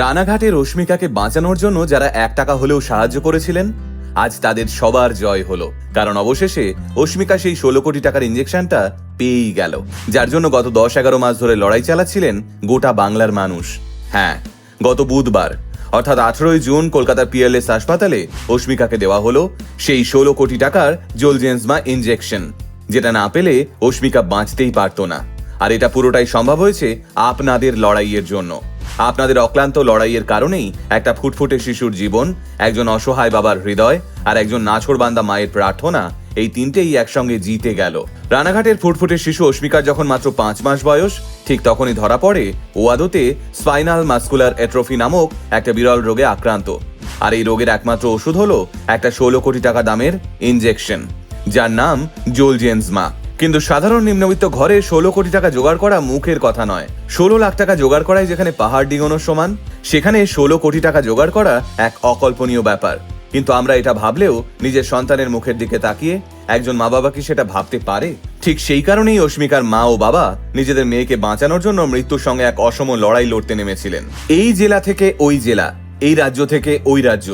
রানাঘাটে রশ্মিকাকে বাঁচানোর জন্য যারা এক টাকা হলেও সাহায্য করেছিলেন, আজ তাদের সবার জয় হলো। কারণ অবশেষে অস্মিকা সেই ষোলো কোটি টাকার ইঞ্জেকশনটা পেয়েই গেল, যার জন্য গত দশ এগারো মাস ধরে লড়াই চালাচ্ছিলেন গোটা বাংলার মানুষ। হ্যাঁ গত বুধবার, অর্থাৎ আঠেরোই জুন কলকাতার পিএলএস হাসপাতালে অস্মিকাকে দেওয়া হলো সেই ষোলো কোটি টাকার জোলজেন্সমা ইঞ্জেকশন যেটা না পেলে অস্মিকা বাঁচতেই পারতো না। আর এটা পুরোটাই সম্ভব হয়েছে আপনাদের লড়াইয়ের জন্য। আপনাদের অক্লান্ত লড়াইয়ের কারণেই একটা ফুটফুটে শিশুর জীবন, একজন অসহায় বাবার হৃদয় আর একজন নাছোড়বান্দা মায়ের প্রার্থনা এই তিনটেই একসঙ্গে জিতে গেল। রানাঘাটের ফুটফুটে শিশু অস্মিকার যখন মাত্র পাঁচ মাস বয়স, ঠিক তখনই ধরা পড়ে ওয়াদোতে স্পাইনাল মাস্কুলার এট্রফি নামক একটা বিরল রোগে আক্রান্ত। আর এই রোগের একমাত্র ওষুধ হলো একটা ষোলো কোটি টাকা দামের ইনজেকশন, যার নাম জোলজেন্সমা কিন্তু সাধারণ নিম্নবিত্ত ঘরে ষোলো কোটি টাকা জোগাড় করা মুখের কথা নয়। ষোলো লাখ টাকা জোগাড় করাই যেখানে পাহাড় ডিঙোনোর সমান, সেখানে ষোলো কোটি টাকা জোগাড় করা এক অকল্পনীয় ব্যাপার। কিন্তু আমরা এটা ভাবলেও নিজের সন্তানের মুখের দিকে তাকিয়ে একজন মা বাবা কি সেটা ভাবতে পারে? ঠিক সেই কারণেই অস্মিকার মা ও বাবা নিজেদের মেয়েকে বাঁচানোর জন্য মৃত্যুর সঙ্গে এক অসম লড়াই লড়তে নেমেছিলেন। এই জেলা থেকে ওই জেলা, এই রাজ্য থেকে ওই রাজ্য।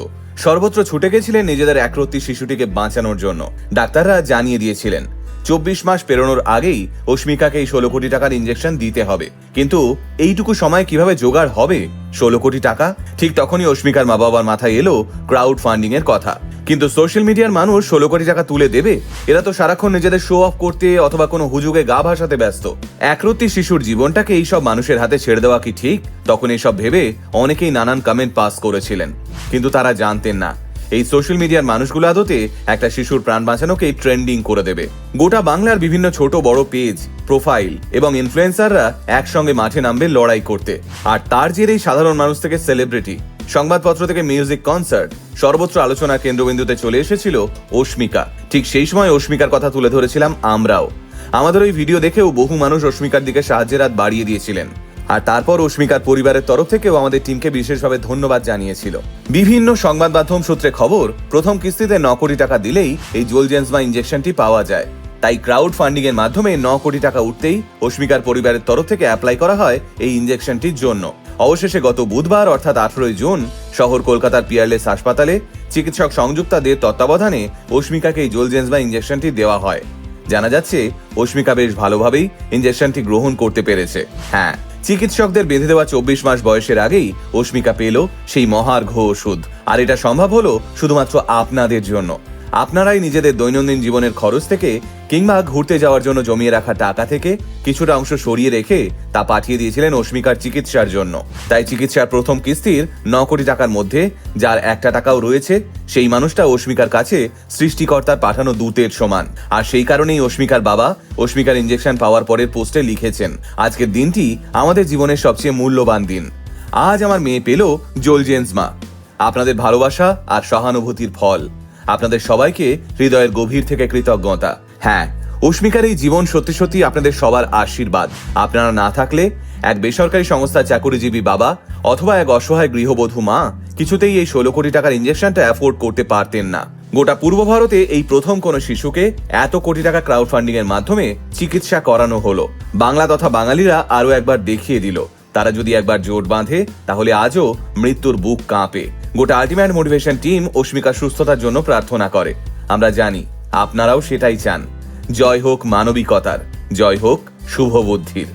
সর্বত্র ছুটে গেছিলেন নিজেদের একরত্তি শিশুটিকে বাঁচানোর জন্য। ডাক্তাররা জানিয়ে দিয়েছিলেন চব্বিশ মাস পেরোনোর আগেই অস্মিকাকে এই ষোলো কোটি টাকার ইঞ্জেকশন দিতে হবে। কিন্তু এইটুকু সময় কীভাবে জোগাড় হবে? ষোলো কোটি টাকা? ঠিক তখনই অস্মিকার মা বাবার মাথায় এলো ক্রাউড ফান্ডিং এর কথা। কিন্তু সোশ্যাল মিডিয়ার মানুষ ষোলো কোটি টাকা তুলে দেবে? এরা তো সারাক্ষণ নিজেদের শো অফ করতে অথবা কোনো হুজুগে গা ভাসাতে ব্যস্ত। একরত্তি শিশুর জীবনটাকে এইসব মানুষের হাতে ছেড়ে দেওয়া কি ঠিক? তখন এইসব ভেবে অনেকেই নানান কমেন্ট পাস করেছিলেন। কিন্তু তারা জানতেন না। এই সোশ্যাল মিডিয়ার মানুষগুলো আদতে একটা শিশুর প্রাণ বাঁচানোকে ট্রেন্ডিং করে দেবে। গোটা বাংলার বিভিন্ন ছোট বড় পেজ প্রোফাইল এবং ইনফ্লুয়েন্সাররা একসঙ্গে মাঠে নামবে লড়াই করতে। আর তার জেরেই সাধারণ মানুষ থেকে সেলিব্রিটি সংবাদপত্র থেকে মিউজিক কনসার্ট সর্বত্র আলোচনার কেন্দ্রবিন্দুতে চলে এসেছিল অস্মিকা। ঠিক সেই সময় অস্মিকার কথা তুলে ধরেছিলাম আমরাও। আমাদের ওই ভিডিও দেখেও বহু মানুষ অস্মিকার দিকে সাহায্যের হাত বাড়িয়ে দিয়েছিলেন। আর তারপর অস্মিকার পরিবারের তরফ থেকেও আমাদের টিমকে বিশেষভাবে ধন্যবাদ জানিয়েছিল। বিভিন্ন সংবাদ মাধ্যম সূত্রে খবর, প্রথম কিস্তিতে ন কোটি টাকা দিলেই এই জোলজেন্সমা ইঞ্জেকশনটি পাওয়া যায়। তাই ক্রাউড ফান্ডিং এর মাধ্যমে ন কোটি টাকা উঠতেই অস্মিকার পরিবারের তরফ থেকে অ্যাপ্লাই করা হয় এই ইঞ্জেকশনটির জন্য। অবশেষে গত বুধবার, অর্থাৎ আঠেরোই জুন, শহর কলকাতার পিয়ারলেস হাসপাতালে চিকিৎসক সংযুক্তা দের তত্ত্বাবধানে অস্মিকাকে এই জোলজেন্সমা ইঞ্জেকশনটি দেওয়া হয়। জানা যাচ্ছে অস্মিকা বেশ ভালোভাবেই ইঞ্জেকশনটি গ্রহণ করতে পেরেছে। হ্যাঁ চিকিৎসকদের বেঁধে দেওয়া চব্বিশ মাস বয়সের আগেই অস্মিকা পেল সেই মহার্ঘ ওষুধ আর এটা সম্ভব হলো শুধুমাত্র আপনাদের জন্য। আপনারাই নিজেদের দৈনন্দিন জীবনের খরচ থেকে কিংবা ঘুরতে যাওয়ার জন্য জমিয়ে রাখা টাকা থেকে কিছুটা অংশ সরিয়ে রেখে তা পাঠিয়ে দিয়েছিলেন অস্মিকার চিকিৎসার জন্য। তাই চিকিৎসার প্রথম কিস্তির ন কোটি টাকার মধ্যে, যার একটা টাকাও রয়েছে, সেই মানুষটা অস্মিকার কাছে সৃষ্টিকর্তার পাঠানো দূতের সমান। আর সেই কারণেই অস্মিকার বাবা অস্মিকার ইঞ্জেকশন পাওয়ার পরের পোস্টে লিখেছেন, আজকের দিনটি আমাদের জীবনের সবচেয়ে মূল্যবান দিন। আজ আমার মেয়ে পেল জোলজেন্সমা আপনাদের ভালোবাসা আর সহানুভূতির ফল। আপনাদের সবাইকে হৃদয়ের গভীর থেকে কৃতজ্ঞতা। হ্যাঁ অস্মিকার এই জীবন সত্যি সত্যি আপনাদের সবার আশীর্বাদ। আপনারা না থাকলে এক বেসরকারি সংস্থার চাকুরিজীবী বাবা অথবা এক অসহায় গৃহবধূ মা কিছুতেই এই ষোলো কোটি টাকার ইঞ্জেকশনটা অ্যাফোর্ড করতে পারতেন না। গোটা পূর্ব ভারতে এই প্রথম কোন শিশুকে এত কোটি টাকা ক্রাউড ফান্ডিং এর মাধ্যমে চিকিৎসা করানো হলো। বাংলা তথা বাঙালিরা আরও একবার দেখিয়ে দিল। তারা যদি একবার জোট বাঁধে, তাহলে আজও মৃত্যুর বুক কাঁপে। গোটা আল্টিমেট মোটিভেশন টিম অস্মিকার সুস্থতার জন্য প্রার্থনা করে। আমরা জানি, আপনারাও সেটাই চান। জয় হোক মানবিকতার, জয় হোক শুভ বুদ্ধির